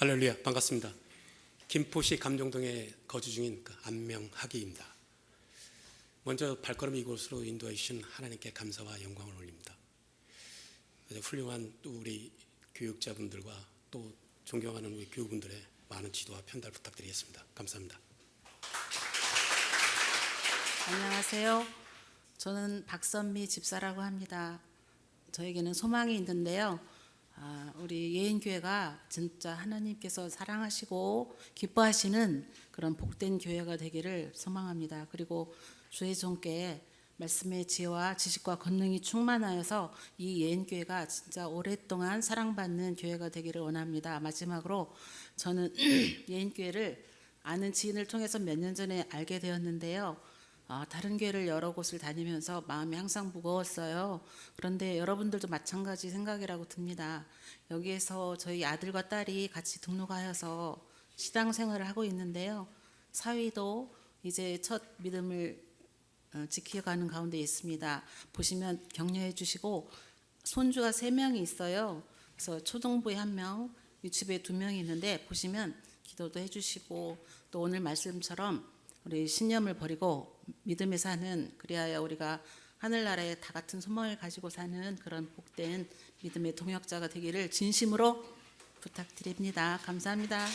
할렐루야 반갑습니다. 김포시 감정동에 거주 중인 그 안명하기입니다. 먼저 발걸음 이곳으로 인도해 주신 하나님께 감사와 영광을 올립니다. 훌륭한 또 우리 교육자분들과 또 존경하는 우리 교우분들의 많은 지도와 편달 부탁드리겠습니다. 감사합니다. 안녕하세요. 저는 박선미 집사라고 합니다. 저에게는 소망이 있는데요. 아, 우리 예인교회가 진짜 하나님께서 사랑하시고 기뻐하시는 그런 복된 교회가 되기를 소망합니다. 그리고 주의 종께 말씀의 지혜와 지식과 권능이 충만하여서 이 예인교회가 진짜 오랫동안 사랑받는 교회가 되기를 원합니다. 마지막으로 저는 예인교회를 아는 지인을 통해서 몇 년 전에 알게 되었는데요. 아, 다른 교회를 여러 곳을 다니면서 마음이 항상 무거웠어요. 그런데 여러분들도 마찬가지 생각이라고 듭니다. 여기에서 저희 아들과 딸이 같이 등록하여서 시당 생활을 하고 있는데요. 사위도 이제 첫 믿음을 어, 지켜가는 가운데 있습니다. 보시면 격려해 주시고 손주가 세 명이 있어요. 그래서 초등부에 한 명, 유치부에 두 명이 있는데 보시면 기도도 해 주시고 또 오늘 말씀처럼 우리 신념을 버리고 믿음에 사는 그리하여 우리가 하늘나라에 다 같은 소망을 가지고 사는 그런 복된 믿음의 동역자가 되기를 진심으로 부탁드립니다. 감사합니다.